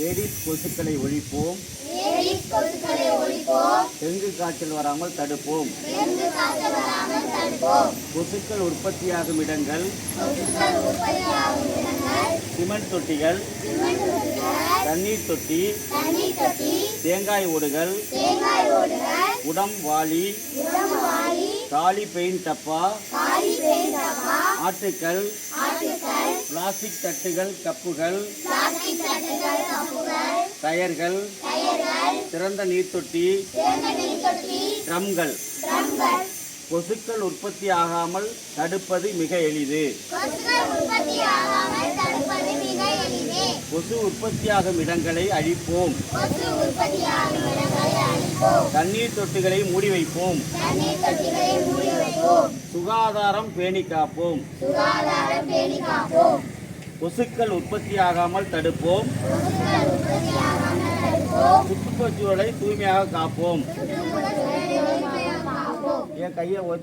Aedes கொசுக்களை ஒழிப்போம். Dengue காய்ச்சல் வராமல் தடுப்போம். கொசுக்கள் உற்பத்தியாகும் இடங்கள். சிமெண்ட் தொட்டிகள். தண்ணீர் தொட்டி. தேங்காய் ஓடுகள். உடம் வாளி. காலி பெயிண்ட் டப்பா. ஆட்டுக்கள். பிளாஸ்டிக் தட்டுகள் கப்புகள். டயர்கள் டயர்கள் திறந்த நீர் தொட்டி திறந்த நீர் தொட்டி ட்ரம்கள். கொசுக்கள் உற்பத்தி ஆகாமல் தடுப்பது மிக எளிது. கொசுக்கள் உற்பத்தியாகாமல் தடுப்பது மிக எளிது. கொசு உற்பத்தியாகும் இடங்களை அழிப்போம். தண்ணீர் தொட்டிகளை மூடி வைப்போம். தண்ணீர் தொட்டிகளை மூடி வைப்போம். சுகாதாரம் பேணி காப்போம் சுகாதாரம் பேணி காப்போம் கொசுக்கள் உற்பத்தியாகாமல் தடுப்போம். சுற்றுச்சூழலை தூய்மையாக காப்போம். சுற்றுப்புறச்சூழலை தூய்மையாக காப்போம். என் கையை